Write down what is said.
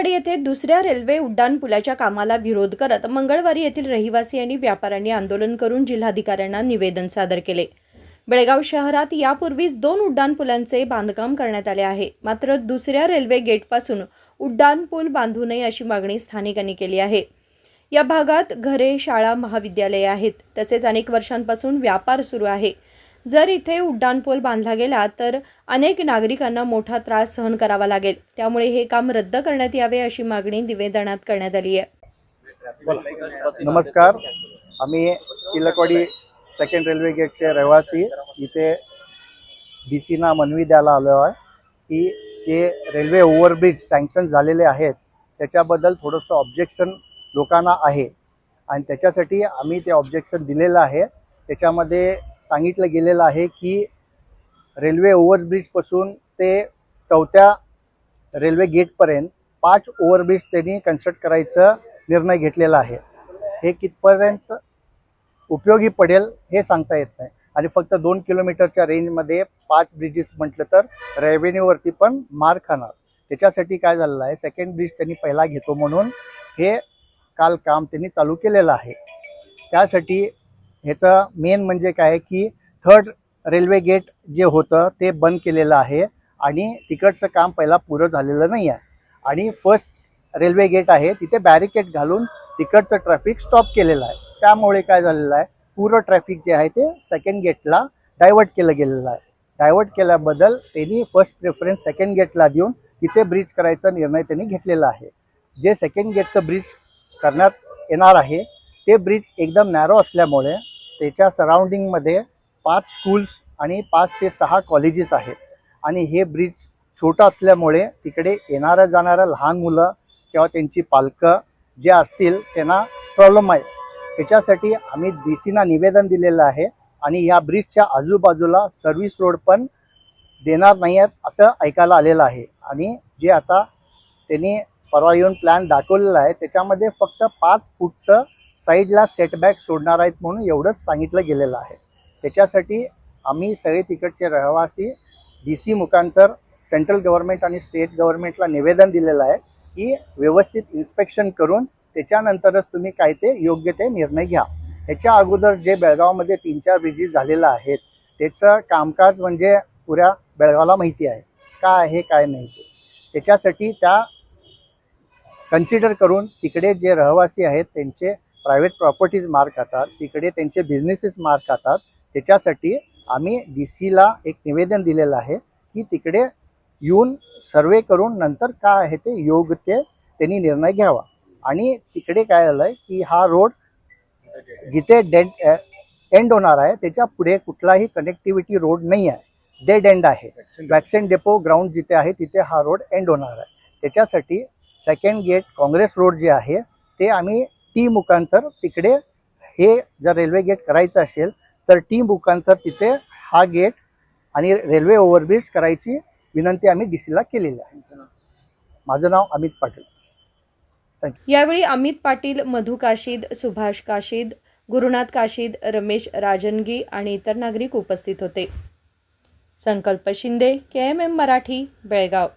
सावंतवाडी येथे दुसऱ्या रेल्वे उड्डाणपुलाच्या कामाला विरोध करत मंगळवारी येथील रहिवासी आणि व्यापाऱ्यांनी आंदोलन करून जिल्हाधिकाऱ्यांना निवेदन सादर केले. बेळगाव शहरात यापूर्वीच दोन उड्डाणपुलांचे बांधकाम करण्यात आले आहे. मात्र दुसऱ्या रेल्वे गेटपासून उड्डाणपूल बांधू नये अशी मागणी स्थानिकांनी केली आहे. या भागात घरे शाळा महाविद्यालये आहेत. तसेच अनेक वर्षांपासून व्यापार सुरू आहे. जर इथे उड्डाणपूल बांधला गेला तर अनेक नागरिकांना मोठा त्रास सहन करावा लागेल. त्यामुळे हे काम रद्द करण्यात यावे अशी मागणी निवेदनात करण्यात आली आहे. नमस्कार. आम्ही तिलकवाडी सेकंड रेल्वे गेटचे रहिवासी इथे डी सीना मनवी द्यायला आलो आहे. की जे रेल्वे ओव्हरब्रिज सँक्शन झालेले आहेत त्याच्याबद्दल थोडंसं ऑब्जेक्शन लोकांना आहे. आणि त्याच्यासाठी आम्ही ते ऑब्जेक्शन दिलेलं आहे. त्याच्यामध्ये सांगितलं गेलेलं आहे की रेल्वे ओव्हरब्रिजपासून ते चौथ्या रेल्वे गेटपर्यंत पाच ओव्हरब्रिज त्यांनी कन्स्ट्रक्ट करायचं निर्णय घेतलेला आहे. हे कितपर्यंत उपयोगी पडेल हे सांगता येत नाही. आणि फक्त दोन किलोमीटरच्या रेंजमध्ये पाच ब्रिजेस म्हटलं तर रेव्हेन्यूवरती पण मार खाणार. त्याच्यासाठी काय झालेलं आहे? सेकंड ब्रिज त्यांनी पहिला घेतो म्हणून हे काल काम त्यांनी चालू केलेलं आहे. त्यासाठी ह्याचं मेन म्हणजे काय की थर्ड रेल्वे गेट जे होतं ते बंद केलेलं आहे आणि तिकडचं काम पहिला पुरं झालेलं नाही आहे. आणि फर्स्ट रेल्वे गेट आहे तिथे बॅरिकेड घालून तिकडचं ट्रॅफिक स्टॉप केलेलं आहे. त्यामुळे काय झालेलं आहे पूर्ण ट्रॅफिक जे आहे ते सेकंड गेटला डायव्हर्ट केलं गेलेलं आहे. डायव्हर्ट केल्याबद्दल त्यांनी फर्स्ट प्रेफरन्स सेकंड गेटला देऊन तिथे ब्रिज करायचा निर्णय त्यांनी घेतलेला आहे. जे सेकंड गेटचं ब्रिज करण्यात येणार आहे ते ब्रिज एकदम नॅरो असल्यामुळे त्याच्या सराउंडिंगमध्ये पाच स्कूल्स आणि पाच ते सहा कॉलेजेस आहेत. आणि हे ब्रिज छोटं असल्यामुळे तिकडे येणाऱ्या जाणाऱ्या लहान मुलं किंवा त्यांची पालकं जे असतील त्यांना प्रॉब्लेम आहे. त्याच्यासाठी आम्ही डी सीना निवेदन दिलेलं आहे आणि या ब्रिजच्या आजूबाजूला सर्व्हिस रोड पण देणार नाही आहेत असं ऐकायला आलेलं आहे. आणि जे आता त्यांनी परवा येऊन प्लॅन दाखवलेला आहे त्याच्यामध्ये फक्त पाच फूटचं साईडला सेटबॅक सोडणार आहेत म्हणून एवढंच सांगितलं गेलेलं आहे. त्याच्यासाठी आम्ही सगळे तिकडचे रहिवासी डी सी मुखांतर सेंट्रल गव्हर्नमेंट आणि स्टेट गव्हर्नमेंटला निवेदन दिलेलं आहे की व्यवस्थित इन्स्पेक्शन करून त्याच्यानंतरच तुम्ही काय ते योग्य ते निर्णय घ्या. ह्याच्या अगोदर जे बेळगावमध्ये तीन चार ब्रिजेस झालेलं आहेत त्याचं कामकाज म्हणजे पुऱ्या बेळगावला माहिती आहे. काय आहे काय नाही ते. त्याच्यासाठी त्या कन्सिडर करून तिकडे जे रहिवासी आहेत त्यांचे प्रायव्हेट प्रॉपर्टीज मार खातात तिकडे त्यांचे बिझनेसेस मार खातात त्याच्यासाठी आम्ही डी सीला एक निवेदन दिलेलं आहे की तिकडे येऊन सर्वे करून नंतर काय आहे ते योग्य ते त्यांनी निर्णय घ्यावा. आणि तिकडे काय झालं आहे की हा रोड जिथे डेड एंड होणार आहे त्याच्या पुढे कुठलाही कनेक्टिव्हिटी रोड नाही आहे. डेड एंड आहे. वॅक्सिन डेपो ग्राउंड जिथे आहे तिथे हा रोड एंड होणार आहे. त्याच्यासाठी सेकंड गेट काँग्रेस रोड जे आहे ते आम्ही टी मुखांतर तिकडे हे जर रेल्वे गेट करायचं असेल तर टी मुखांतर तिथे हा गेट आणि रेल्वे ओव्हरब्रिज करायची विनंती आम्ही डी सीला केलेली आहे. माझं नाव अमित पाटील. यावेळी अमित पाटील मधु काशीद सुभाष काशीद गुरुनाथ काशीद रमेश राजनगी आणि इतर नागरिक उपस्थित होते. Sankalp Shinde K M M Marathi Belgaum.